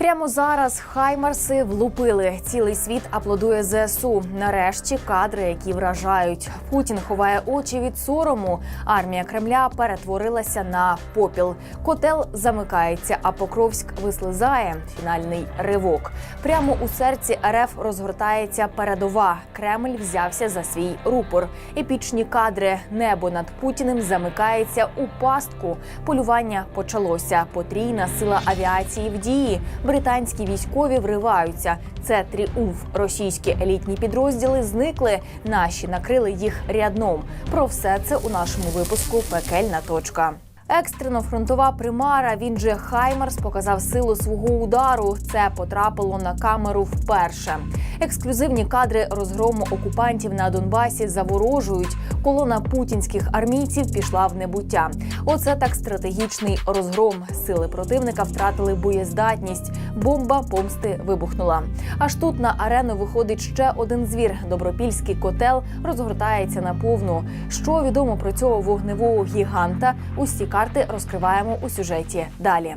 Прямо зараз хаймарси влупили. Цілий світ аплодує ЗСУ. Нарешті кадри, які вражають. Путін ховає очі від сорому. Армія Кремля перетворилася на попіл. Котел замикається, а Покровськ вислизає. Фінальний ривок. Прямо у серці РФ розгортається передова. Кремль взявся за свій рупор. Епічні кадри. Небо над Путіним замикається у пастку. Полювання почалося. Потрійна сила авіації в дії. Британські військові вриваються. Це тріумф. Російські елітні підрозділи зникли. Наші накрили їх рядном. Про все це у нашому випуску Пекельна точка. Екстрено фронтова примара. Він же Хаймерс показав силу свого удару. Це потрапило на камеру вперше. Ексклюзивні кадри розгрому окупантів на Донбасі заворожують. Колона путінських армійців пішла в небуття. Оце так стратегічний розгром. Сили противника втратили боєздатність. Бомба помсти вибухнула. Аж тут на арену виходить ще один звір. Добропільський котел розгортається наповну. Що відомо про цього вогневого гіганта? Усі карти розкриваємо у сюжеті далі.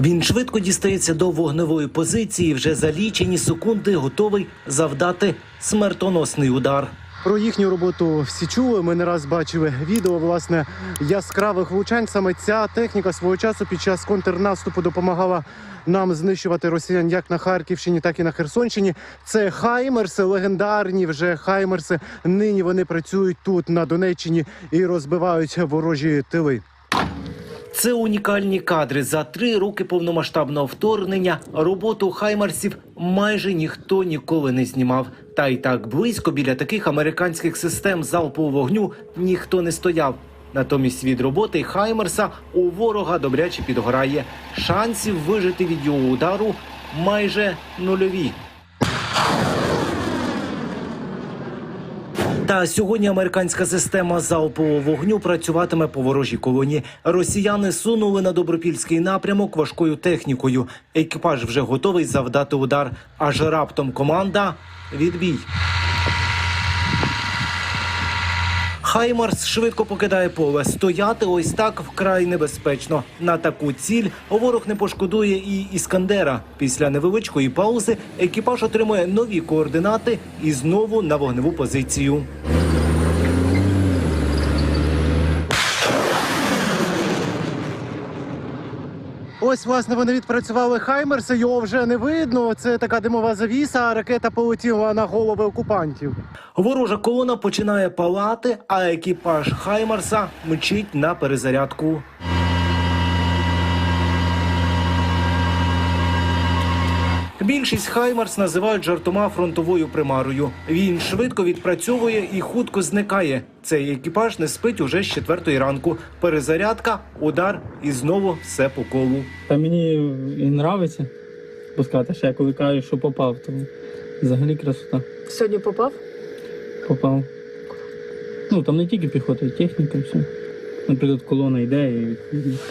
Він швидко дістається до вогневої позиції. Вже за лічені секунди готовий завдати смертоносний удар. Про їхню роботу всі чули. Ми не раз бачили відео власне яскравих влучань. Саме ця техніка свого часу під час контрнаступу допомагала нам знищувати росіян як на Харківщині, так і на Херсонщині. Це Хаймерси, легендарні вже Хаймерси. Нині вони працюють тут на Донеччині і розбивають ворожі тили. Це унікальні кадри. За три роки повномасштабного вторгнення роботу хаймарсів майже ніхто ніколи не знімав. Та й так близько біля таких американських систем залпового вогню ніхто не стояв. Натомість від роботи Хаймерса у ворога добряче підгорає. Шансів вижити від його удару майже нульові. Та сьогодні американська система залпового вогню працюватиме по ворожій колоні. Росіяни сунули на добропільський напрямок важкою технікою. Екіпаж вже готовий завдати удар. Аж раптом команда відбій. Хаймарс швидко покидає поле. Стояти ось так вкрай небезпечно. На таку ціль ворог не пошкодує і іскандера. Після невеличкої паузи екіпаж отримує нові координати і знову на вогневу позицію. Ось власне вони відпрацювали Хаймерси. Його вже не видно. Це така димова завіса. а Ракета полетіла на голови окупантів. Ворожа колона починає палати, а екіпаж Хаймерса мчить на перезарядку. Більшість Хаймарс називають жартома фронтовою примарою. Він швидко відпрацьовує і хутко зникає. Цей екіпаж не спить уже з четвертої ранку. Перезарядка, удар і знову все по колу. Та мені і нравиться пускати, ще коли кажуть, що попав, то взагалі красота. Сьогодні попав. Попав. Ну там не тільки піхота, і техніка, все. Наприклад, колона йде і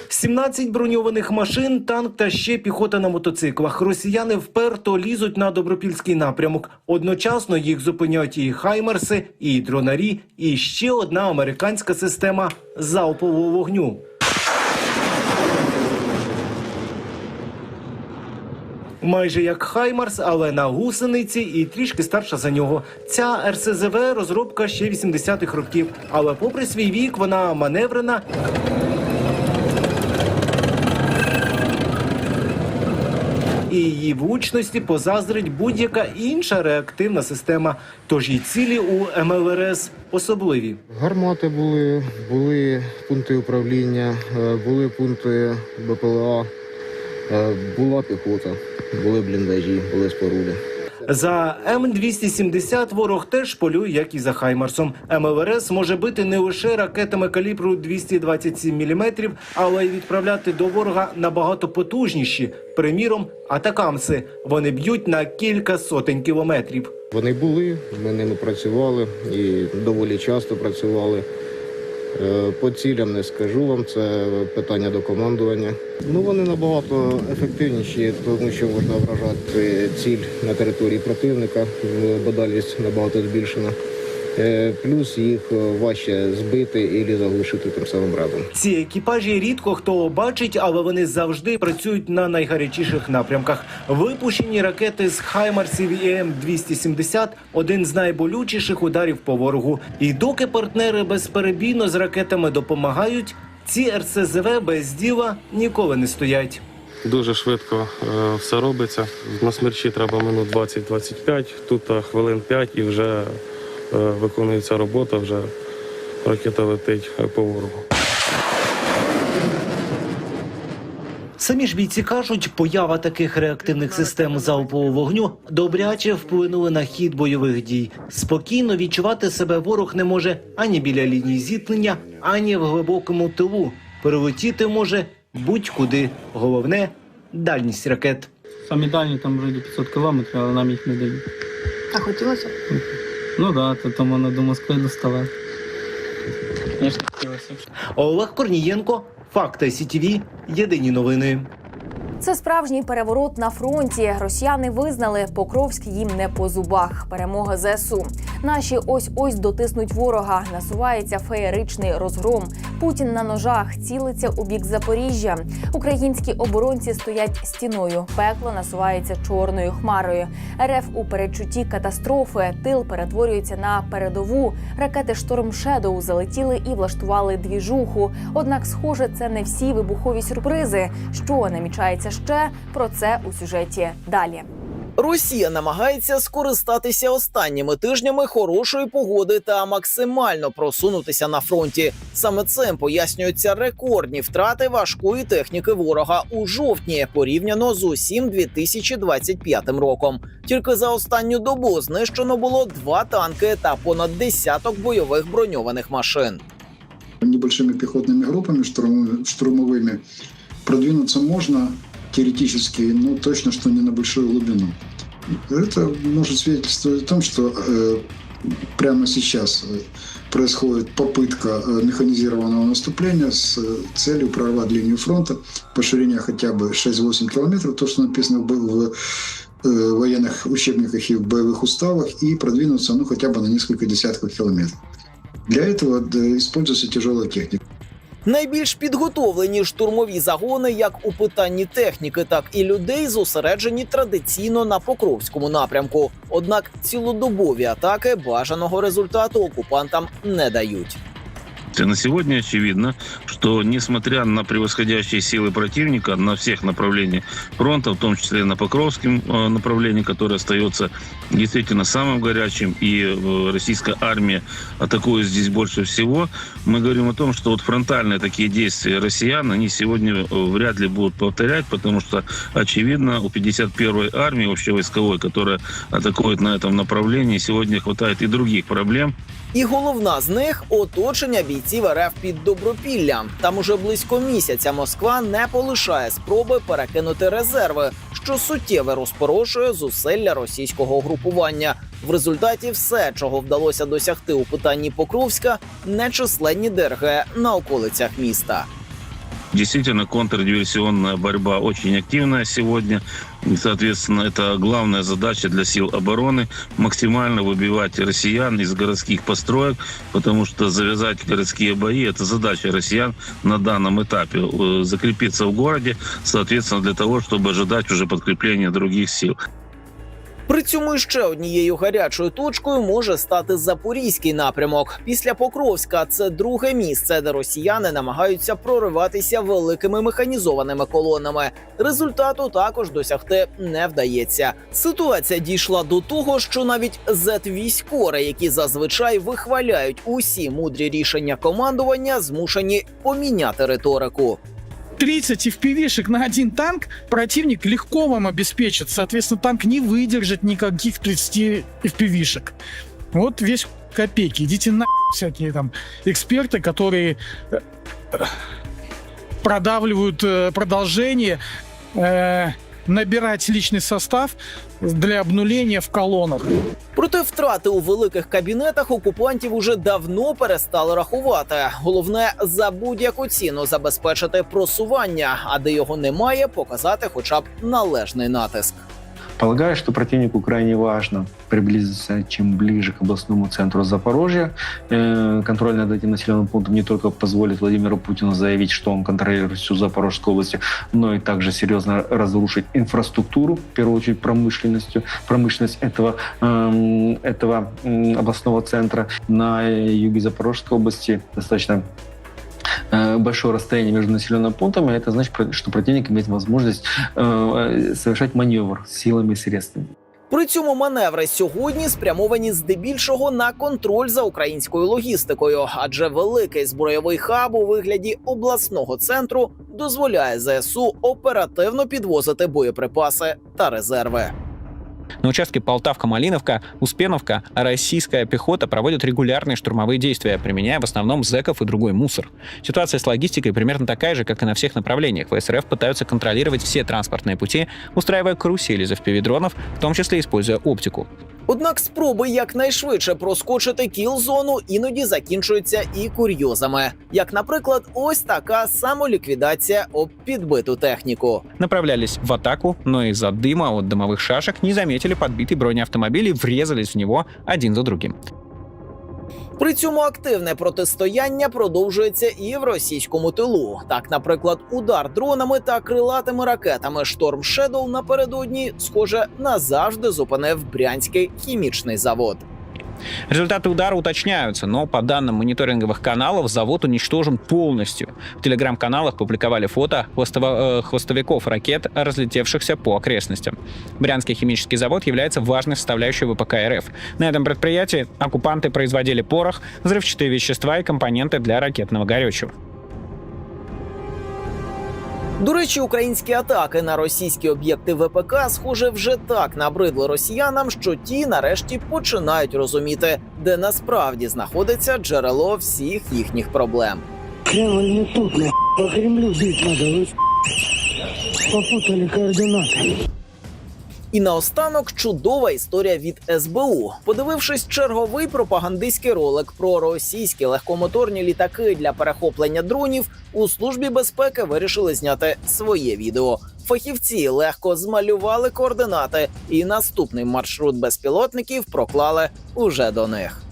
17 броньованих машин, танк та ще піхота на мотоциклах. Росіяни вперто лізуть на добропільський напрямок. Одночасно їх зупиняють і хаймерси, і дронарі, і ще одна американська система залпового вогню. Майже як Хаймарс, але на гусениці і трішки старша за нього. Ця РСЗВ розробка ще 80-х років. Але попри свій вік, вона маневрена і її влучності позаздрить будь-яка інша реактивна система. Тож і цілі у МЛРС особливі. Гармати були, були пункти управління, е, були пункти БПЛА, була піхота, були бліндажі, були споруди. За М270 ворог теж полює, як і за Хаймарсом. МЛРС може бити не лише ракетами калібру 227 мм, але й відправляти до ворога набагато потужніші. Приміром, атакамси. Вони б'ють на кілька сотень кілометрів. Вони були, ми ними працювали і доволі часто працювали. Е, По цілям не скажу вам, це питання до командування. Ну вони набагато ефективніші, тому що можна вражати ціль на території противника. Бодальність набагато збільшена. Е, Плюс їх е, важче збити і заглушити тим самим разом. Ці екіпажі рідко хто бачить, але вони завжди працюють на найгарячіших напрямках. Випущені ракети з Хаймарсів і М270 – один з найболючіших ударів по ворогу. І доки партнери безперебійно з ракетами допомагають, ці РСЗВ без діла ніколи не стоять. Дуже швидко е, все робиться. На смерчі треба минут 20-25, тут е, хвилин 5 і вже виконується робота, вже ракета летить е, по ворогу. Самі ж бійці кажуть, поява таких реактивних систем залпового вогню добряче вплинули на хід бойових дій. Спокійно відчувати себе ворог не може ані біля лінії зіткнення, ані в глибокому тилу. Прилетіти може будь-куди. Головне дальність ракет. Самі дальні там вже до 500 кілометрів, але нам їх не дають. А хотілося? Ну да, то там вона до Москви достала. Звісно, хотілося. Олег Корнієнко, Факти СІТІВІ, Єдині новини. Це справжній переворот на фронті. Росіяни визнали, Покровськ їм не по зубах. Перемога ЗСУ. Наші ось ось дотиснуть ворога. Насувається феєричний розгром. Путін на ножах цілиться у бік Запоріжжя. Українські оборонці стоять стіною. Пекло насувається чорною хмарою. РФ у передчутті катастрофи. Тил перетворюється на передову. Ракети Шторм Шедоу залетіли і влаштували двіжуху. Однак, схоже, це не всі вибухові сюрпризи. Що намічається ще про це у сюжеті далі. Росія намагається скористатися останніми тижнями хорошої погоди та максимально просунутися на фронті. Саме цим пояснюються рекордні втрати важкої техніки ворога у жовтні порівняно з усім 2025 роком. Тільки за останню добу знищено було два танки та понад десяток бойових броньованих машин. небольшими пехотными группами штурм- штурмовыми продвинуться можно теоретически, но точно, что не на большую глубину. Это может свидетельствовать о том, что э, прямо сейчас э, происходит попытка э, механизированного наступления с э, целью прорвать линию фронта по хотя бы 6-8 километров, то, что написано в, в военных учебниках и в боевых уставах, и продвинуться ну, хотя бы на несколько десятков километров. Для этого используется тяжелая техника. Найбільш підготовлені штурмові загони, як у питанні техніки, так і людей, зосереджені традиційно на Покровському напрямку. Однак цілодобові атаки бажаного результату окупантам не дають. На сегодня очевидно, что несмотря на превосходящие силы противника на всех направлениях фронта, в том числе на Покровском э, направлении, которое остается действительно самым горячим, и э, российская армия атакует здесь больше всего, мы говорим о том, что вот фронтальные такие действия россиян, они сегодня э, вряд ли будут повторять, потому что, очевидно, у 51-й армии общевойсковой, которая атакует на этом направлении, сегодня хватает и других проблем, І головна з них оточення бійців РФ під Добропіллям. Там уже близько місяця Москва не полишає спроби перекинути резерви, що суттєво розпорошує зусилля російського угрупування. В результаті все, чого вдалося досягти у питанні Покровська, нечисленні ДРГ на околицях міста. Действительно, контрдиверсионная борьба очень активная сегодня. И, соответственно, это главная задача для сил обороны – максимально выбивать россиян из городских построек, потому что завязать городские бои – это задача россиян на данном этапе. Э, Закрепиться в городе, соответственно, для того, чтобы ожидать уже подкрепления других сил. При цьому ще однією гарячою точкою може стати запорізький напрямок. Після Покровська це друге місце, де росіяни намагаються прориватися великими механізованими колонами. Результату також досягти не вдається. Ситуація дійшла до того, що навіть зет-військори, які зазвичай вихваляють усі мудрі рішення командування, змушені поміняти риторику. 30 FPV-шек на один танк противник легко вам обеспечит. Соответственно, танк не выдержит никаких 30 FPV-шек. Вот весь копейки. Идите на всякие там эксперты, которые э, продавливают э, продолжение, э, набирать личный состав для обнуления в колонах. Проте втрати у великих кабінетах окупантів уже давно перестали рахувати. Головне за будь-яку ціну забезпечити просування, а де його немає, показати хоча б належний натиск. Полагаю, что противнику крайне важно приблизиться чем ближе к областному центру Запорожья. Э, Контроль над этим населенным пунктом не только позволит Владимиру Путину заявить, что он контролирует всю Запорожскую область, но и также серьезно разрушить инфраструктуру, в первую очередь промышленностью, промышленность этого, эм, этого областного центра на юге Запорожской области достаточно большое расстояние между населенными пунктами, это значит, про- что противник имеет возможность э, совершать маневр силами и средствами. При цьому маневри сьогодні спрямовані здебільшого на контроль за українською логістикою, адже великий збройовий хаб у вигляді обласного центру дозволяє ЗСУ оперативно підвозити боєприпаси та резерви. На участке Полтавка-Малиновка, Успеновка российская пехота проводит регулярные штурмовые действия, применяя в основном зэков и другой мусор. Ситуация с логистикой примерно такая же, как и на всех направлениях. ВСРФ пытаются контролировать все транспортные пути, устраивая карусели из FPV-дронов, в том числе используя оптику. Однак спроби якнайшвидше проскочити кіл-зону іноді закінчуються і курйозами, як, наприклад, ось така самоліквідація об підбиту техніку. Направлялись в атаку, но из-за дыма от дымовых шашек не заметили подбитый бронеавтомобиль и врезались в него один за другим. При цьому активне протистояння продовжується і в російському тилу. Так, наприклад, удар дронами та крилатими ракетами Шторм Шедоу напередодні, схоже, назавжди зупинив брянський хімічний завод. Результаты удара уточняются, но по данным мониторинговых каналов завод уничтожен полностью. В телеграм-каналах публиковали фото хвостово- э, хвостовиков ракет, разлетевшихся по окрестностям. Брянский химический завод является важной составляющей ВПК РФ. На этом предприятии оккупанты производили порох, взрывчатые вещества и компоненты для ракетного горючего. До речі, українські атаки на російські об'єкти ВПК, схоже, вже так набридли росіянам, що ті нарешті починають розуміти, де насправді знаходиться джерело всіх їхніх проблем. Кремль не тут, не. по Кремлю бить надо. ви попутали координаты. І наостанок чудова історія від СБУ. Подивившись черговий пропагандистський ролик про російські легкомоторні літаки для перехоплення дронів, у службі безпеки вирішили зняти своє відео. Фахівці легко змалювали координати, і наступний маршрут безпілотників проклали уже до них.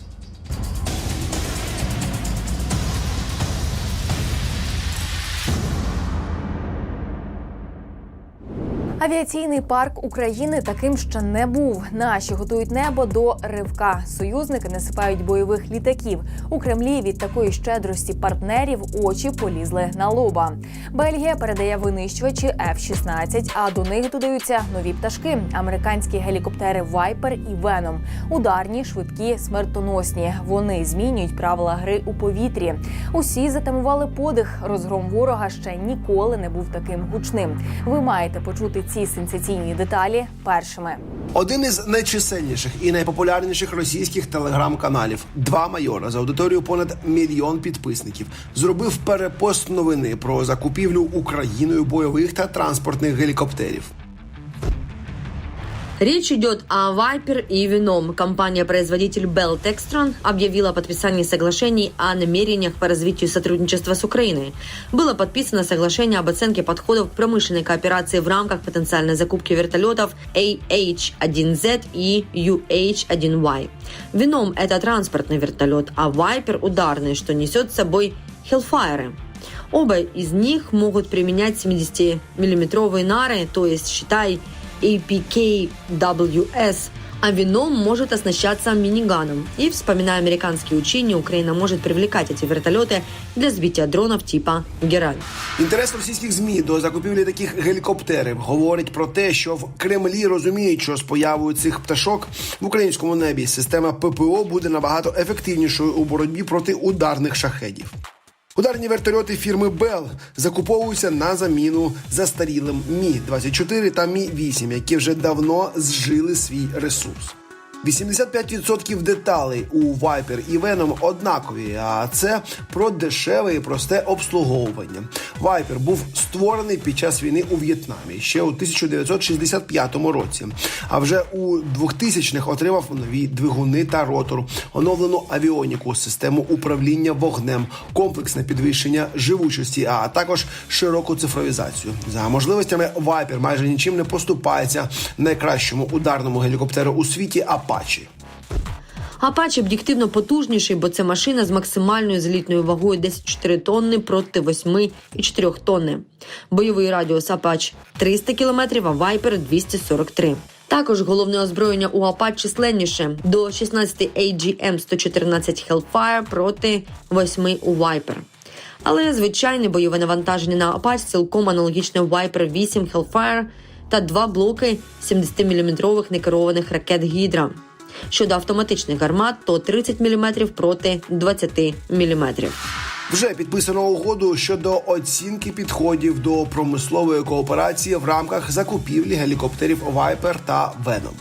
Авіаційний парк України таким ще не був. Наші готують небо до ривка. Союзники насипають бойових літаків. У Кремлі від такої щедрості партнерів очі полізли на лоба. Бельгія передає винищувачі F-16, а до них додаються нові пташки: американські гелікоптери Вайпер і Веном. Ударні, швидкі, смертоносні. Вони змінюють правила гри у повітрі. Усі затамували подих. Розгром ворога ще ніколи не був таким гучним. Ви маєте почути ці сенсаційні деталі першими. Один із найчисельніших і найпопулярніших російських телеграм-каналів Два майора за аудиторію понад мільйон підписників зробив перепост новини про закупівлю Україною бойових та транспортних гелікоптерів. Речь идет о Viper и Venom. Компания-производитель Bell Textron объявила о подписании соглашений о намерениях по развитию сотрудничества с Украиной. Было подписано соглашение об оценке подходов к промышленной кооперации в рамках потенциальной закупки вертолетов AH-1Z и UH-1Y. Venom – это транспортный вертолет, а Viper – ударный, что несет с собой Hellfire. Оба из них могут применять 70-миллиметровые нары, то есть, считай, APKWS, а вином может оснащаться миниганом. И, вспоминая американские учения, Украина может привлекать эти вертолеты для сбития дронов типа «Гераль». Інтерес російських змі до закупівлі таких гелікоптерів говорить про те, що в Кремлі розуміють, що з появою цих пташок в українському небі система ППО буде набагато ефективнішою у боротьбі проти ударних шахедів. Ударні вертольоти фірми Bell закуповуються на заміну застарілим Мі 24 та Мі 8 які вже давно зжили свій ресурс. 85% деталей у Viper і Venom однакові, а це про дешеве і просте обслуговування. Viper був створений під час війни у В'єтнамі ще у 1965 році. А вже у 2000-х отримав нові двигуни та ротор, оновлену авіоніку, систему управління вогнем, комплексне підвищення живучості, а також широку цифровізацію. За можливостями Viper майже нічим не поступається найкращому ударному гелікоптеру у світі Apache. Апач об'єктивно потужніший, бо це машина з максимальною злітною вагою 10,4 тонни проти 8,4 тонни. Бойовий радіус Апач 300 км, а Вайпер 243. Також головне озброєння у Апач численніше до 16 AGM 114 Hellfire проти 8 у Viper. Але звичайне бойове навантаження на Апач цілком аналогічне Viper 8 Hellfire та два блоки 70-мм некерованих ракет Гідра. Щодо автоматичних гармат, то 30 мм проти 20 мм. Вже підписано угоду щодо оцінки підходів до промислової кооперації в рамках закупівлі гелікоптерів Viper та Venom.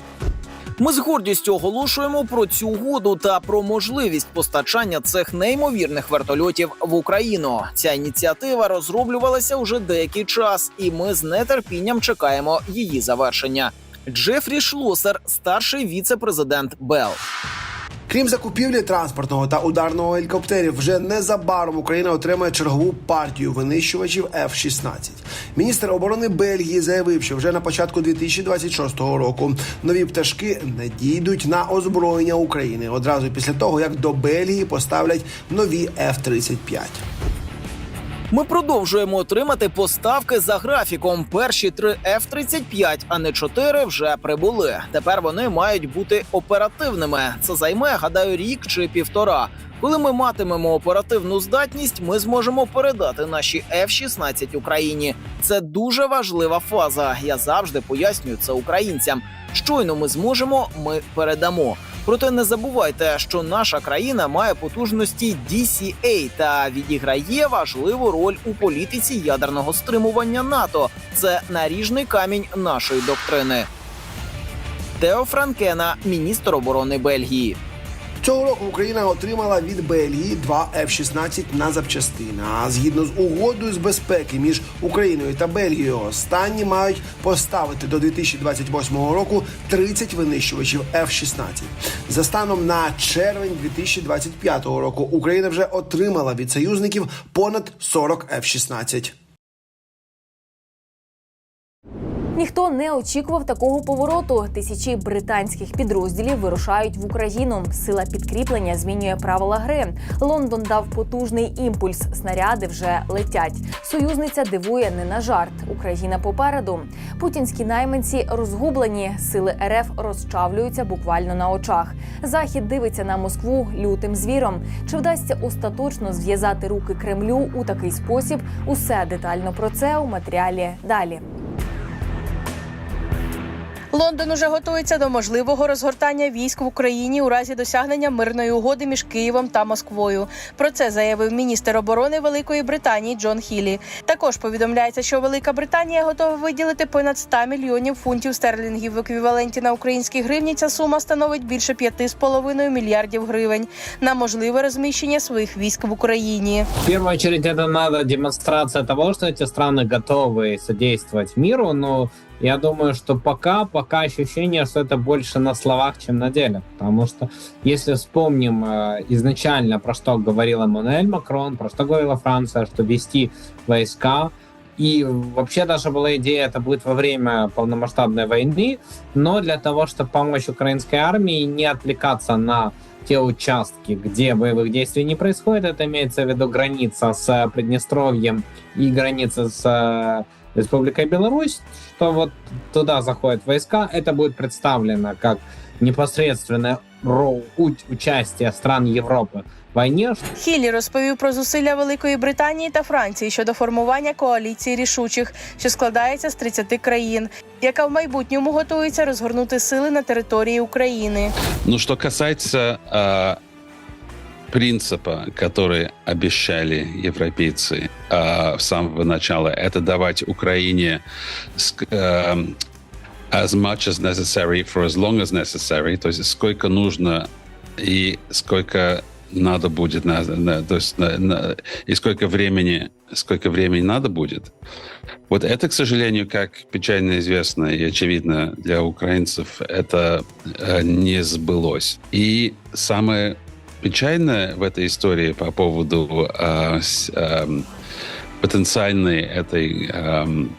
Ми з гордістю оголошуємо про цю угоду та про можливість постачання цих неймовірних вертольотів в Україну. Ця ініціатива розроблювалася уже деякий час, і ми з нетерпінням чекаємо її завершення. Джефрі Шлосер, старший віце-президент Бел. Крім закупівлі транспортного та ударного гелікоптерів, вже незабаром Україна отримає чергову партію винищувачів F-16. Міністр оборони Бельгії заявив, що вже на початку 2026 року нові пташки надійдуть на озброєння України одразу після того, як до Бельгії поставлять нові F-35. Ми продовжуємо отримати поставки за графіком. Перші три F-35, а не 4, вже прибули. Тепер вони мають бути оперативними. Це займе, гадаю, рік чи півтора. Коли ми матимемо оперативну здатність, ми зможемо передати наші F-16 Україні. Це дуже важлива фаза. Я завжди пояснюю це українцям. Щойно ми зможемо, ми передамо. Проте не забувайте, що наша країна має потужності DCA та відіграє важливу роль у політиці ядерного стримування НАТО. Це наріжний камінь нашої доктрини. Тео Франкена, міністр оборони Бельгії. Цього року Україна отримала від Бельгії два F-16 на запчастини. А згідно з угодою з безпеки між Україною та Бельгією, останні мають поставити до 2028 року 30 винищувачів F-16. За станом на червень 2025 року Україна вже отримала від союзників понад 40 F-16. Ніхто не очікував такого повороту. Тисячі британських підрозділів вирушають в Україну. Сила підкріплення змінює правила гри. Лондон дав потужний імпульс. Снаряди вже летять. Союзниця дивує не на жарт. Україна попереду. Путінські найманці розгублені. Сили РФ розчавлюються буквально на очах. Захід дивиться на Москву лютим звіром. Чи вдасться остаточно зв'язати руки Кремлю у такий спосіб? Усе детально про це у матеріалі далі. Лондон уже готується до можливого розгортання військ в Україні у разі досягнення мирної угоди між Києвом та Москвою. Про це заявив міністр оборони Великої Британії Джон Хілі. Також повідомляється, що Велика Британія готова виділити понад 100 мільйонів фунтів стерлінгів в еквіваленті на українські гривні. Ця сума становить більше 5,5 мільярдів гривень на можливе розміщення своїх військ в Україні. В первую очередь это надо демонстрация того, что эти страны готовы содействовать миру, но я думаю, что пока, пока ощущение, что это больше на словах, чем на деле. Потому что если вспомним э, изначально, про что говорил Эммануэль Макрон, про что говорила Франция, что вести войска, и вообще даже была идея, это будет во время полномасштабной войны, но для того, чтобы помочь украинской армии не отвлекаться на те участки, где боевых действий не происходит, это имеется в виду граница с Приднестровьем и граница с э, Республикой Беларусь, что вот туда заходят войска, это будет представлено как непосредственное ро- у- участие стран Европы в войне, Хілі розповів про зусилля Великої Британії та Франції щодо формування коаліції рішучих, що складається з 30 країн, яка в майбутньому готується розгорнути сили на території України. Ну, что касается э, принципа, который обещали европейцы э, с самого начала, это давать Украине э, as much as necessary for as long as necessary, то есть сколько нужно и сколько надо будет, на, на- то есть на- на- и сколько времени, сколько времени надо будет. Вот это, к сожалению, как печально известно и очевидно для украинцев, это э, не сбылось. И самое печальное в этой истории по поводу э, с- эм, потенциальной этой эм,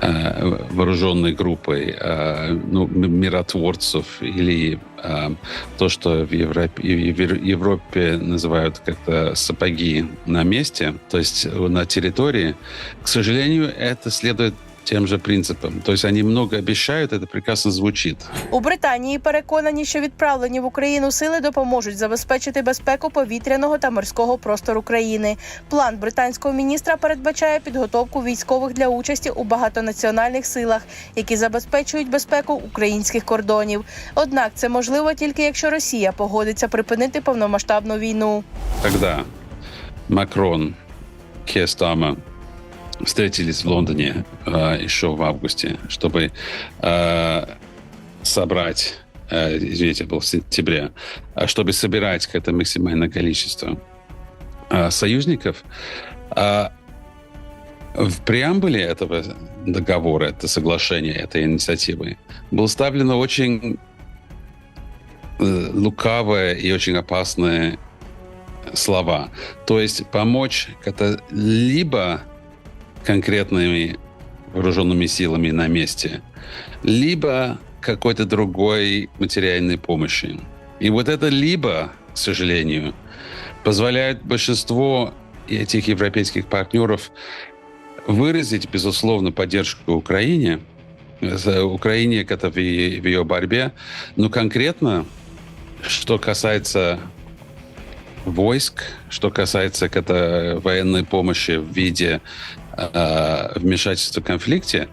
э, вооруженной группой э, ну, миротворцев или э, то, что в Европе, в Европе называют как-то сапоги на месте, то есть на территории, к сожалению, это следует тем же принципам. То есть они много обещают, это прекрасно звучит. У Британії переконані, що відправлені в Україну сили допоможуть забезпечити безпеку повітряного та морського простору країни. План британського міністра передбачає підготовку військових для участі у багатонаціональних силах, які забезпечують безпеку українських кордонів. Однак це можливо тільки якщо Росія погодиться припинити повномасштабну війну. Когда Макрон, Кестама встретились в Лондоне э, еще в августе, чтобы э, собрать, э, извините, был в сентябре, чтобы собирать какое-то максимальное количество э, союзников, э, в преамбуле этого договора, это соглашения, этой инициативы, было ставлено очень э, лукавое и очень опасное слова. То есть помочь это либо конкретными вооруженными силами на месте, либо какой-то другой материальной помощи. И вот это либо, к сожалению, позволяет большинству этих европейских партнеров выразить, безусловно, поддержку Украине, Украине как-то в, е- в ее борьбе, но конкретно, что касается войск, что касается как-то военной помощи в виде э, вмешательства в конфликте,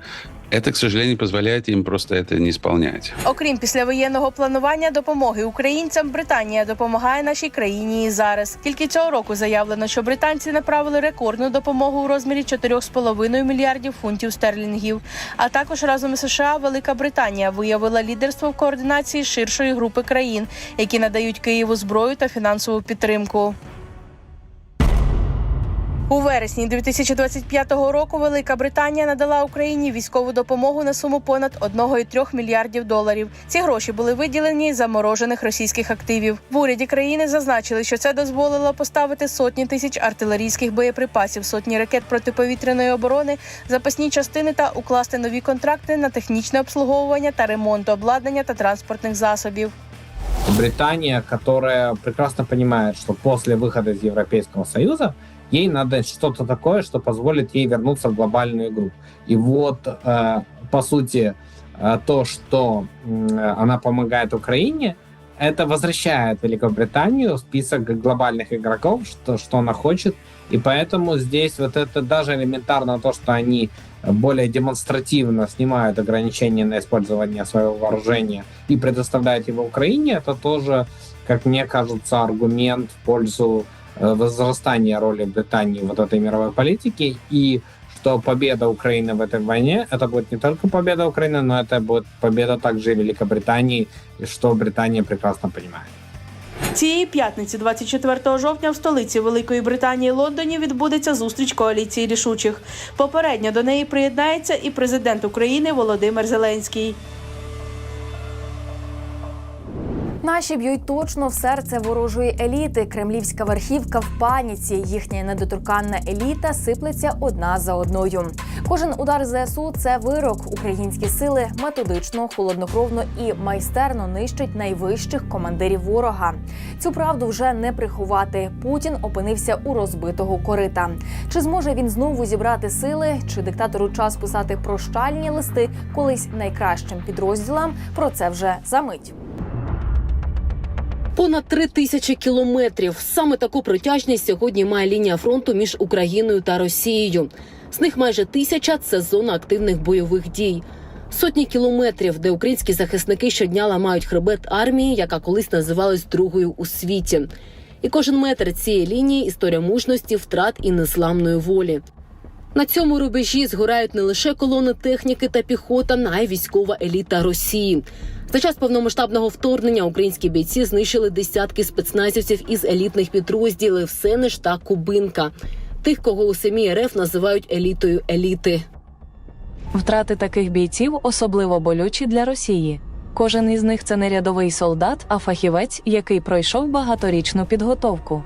это, к сожалению, позволяет им просто это не исполнять. Окрім післявоєнного планування допомоги українцям, Британія допомагає нашій країні і зараз. Тільки цього року заявлено, що британці направили рекордну допомогу у розмірі 4,5 мільярдів фунтів стерлінгів. А також разом із США Велика Британія виявила лідерство в координації ширшої групи країн, які надають Києву зброю та фінансову підтримку. У вересні 2025 року Велика Британія надала Україні військову допомогу на суму понад 1,3 мільярдів доларів. Ці гроші були виділені з заморожених російських активів. В уряді країни зазначили, що це дозволило поставити сотні тисяч артилерійських боєприпасів, сотні ракет протиповітряної оборони, запасні частини та укласти нові контракти на технічне обслуговування та ремонт обладнання та транспортних засобів. Британия, которая прекрасно понимает, что после выхода из Европейского Союза ей надо что-то такое, что позволит ей вернуться в глобальную игру. И вот, э, по сути, э, то, что она помогает Украине, это возвращает Великобританию в список глобальных игроков, что, что она хочет. И поэтому здесь вот это даже элементарно то, что они более демонстративно снимают ограничения на использование своего вооружения и предоставляют его Украине, это тоже, как мне кажется, аргумент в пользу э, возрастания роли Британии в вот этой мировой политике и что победа Украины в этой войне, это будет не только победа Украины, но это будет победа также и Великобритании, и что Британия прекрасно понимает. Цієї п'ятниці, 24 жовтня, в столиці Великої Британії Лондоні відбудеться зустріч коаліції рішучих. Попередньо до неї приєднається і президент України Володимир Зеленський. Наші б'ють точно в серце ворожої еліти. Кремлівська верхівка в паніці. Їхня недоторканна еліта сиплеться одна за одною. Кожен удар ЗСУ це вирок. Українські сили методично, холоднокровно і майстерно нищать найвищих командирів ворога. Цю правду вже не приховати. Путін опинився у розбитого корита. Чи зможе він знову зібрати сили? Чи диктатору час писати прощальні листи колись найкращим підрозділам? Про це вже за мить. Понад три тисячі кілометрів. Саме таку протяжність сьогодні має лінія фронту між Україною та Росією. З них майже тисяча це зона активних бойових дій. Сотні кілометрів, де українські захисники щодня ламають хребет армії, яка колись називалась другою у світі. І кожен метр цієї лінії історія мужності, втрат і незламної волі. На цьому рубежі згорають не лише колони техніки та піхота, а й військова еліта Росії. За час повномасштабного вторгнення українські бійці знищили десятки спецназівців із елітних підрозділів Сенеш та Кубинка. Тих, кого у самій РФ називають елітою еліти. Втрати таких бійців особливо болючі для Росії. Кожен із них це не рядовий солдат, а фахівець, який пройшов багаторічну підготовку.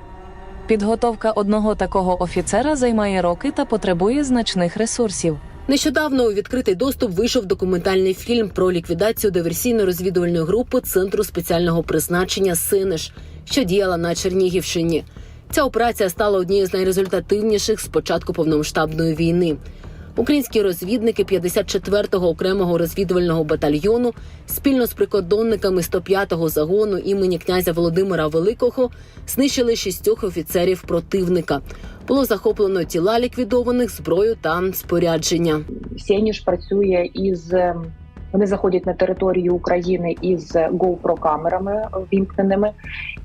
Підготовка одного такого офіцера займає роки та потребує значних ресурсів. Нещодавно у відкритий доступ вийшов документальний фільм про ліквідацію диверсійно-розвідувальної групи Центру спеціального призначення Синеш, що діяла на Чернігівщині. Ця операція стала однією з найрезультативніших з початку повномасштабної війни. Українські розвідники 54-го окремого розвідувального батальйону спільно з прикордонниками 105-го загону імені князя Володимира Великого знищили шістьох офіцерів противника. Було захоплено тіла ліквідованих, зброю та спорядження. Сеніш працює із ем, вони заходять на територію України із GoPro камерами вімкненими,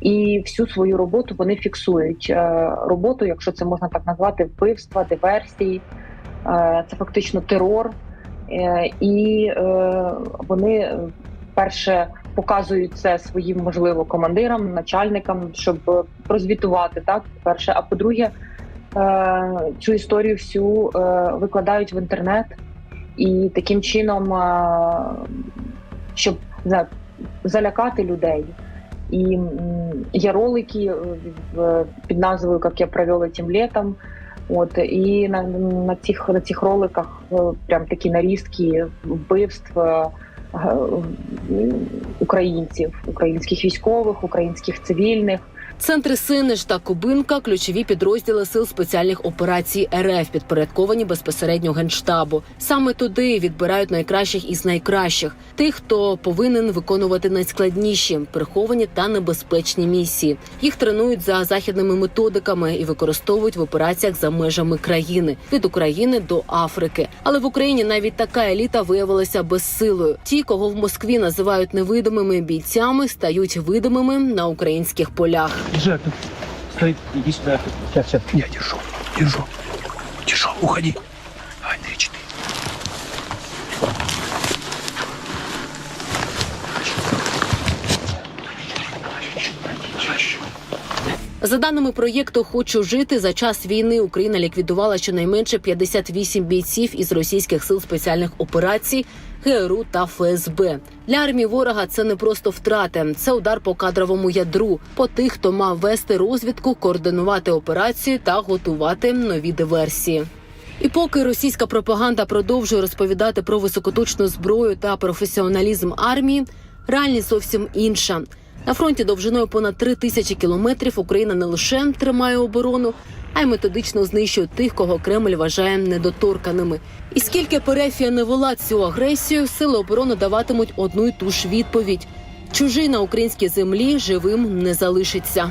і всю свою роботу вони фіксують Е, роботу, якщо це можна так назвати, вбивства, диверсії. Е, Це фактично терор, Е, і е, вони перше показують це своїм можливо командирам, начальникам, щоб прозвітувати так. Перше, а по-друге, цю історію всю викладають в інтернет, і таким чином, щоб залякати людей. І є ролики під назвою «Как я провел этим летом. От і на, на цих на цих роликах е, прям такі нарізки вбивств е, м, українців, українських військових, українських цивільних. Центри Синеш та Кубинка ключові підрозділи сил спеціальних операцій РФ, підпорядковані безпосередньо генштабу. Саме туди відбирають найкращих із найкращих, тих, хто повинен виконувати найскладніші, приховані та небезпечні місії. Їх тренують за західними методиками і використовують в операціях за межами країни від України до Африки. Але в Україні навіть така еліта виявилася безсилою. Ті, кого в Москві називають невидимими бійцями, стають видимими на українських полях. Жека, стой, иди сюда. Сейчас, сейчас. Я держу, держу. Держу. уходи. За даними проєкту Хочу жити за час війни Україна ліквідувала щонайменше 58 бійців із російських сил спеціальних операцій. ГРУ та ФСБ для армії ворога це не просто втрати, це удар по кадровому ядру, по тих, хто мав вести розвідку, координувати операцію та готувати нові диверсії. І поки російська пропаганда продовжує розповідати про високоточну зброю та професіоналізм армії, реальність зовсім інша. На фронті довжиною понад три тисячі кілометрів Україна не лише тримає оборону, а й методично знищує тих, кого Кремль вважає недоторканими. І скільки Перефія не вела цю агресію, сили оборони даватимуть одну й ту ж відповідь: чужий на українській землі живим не залишиться.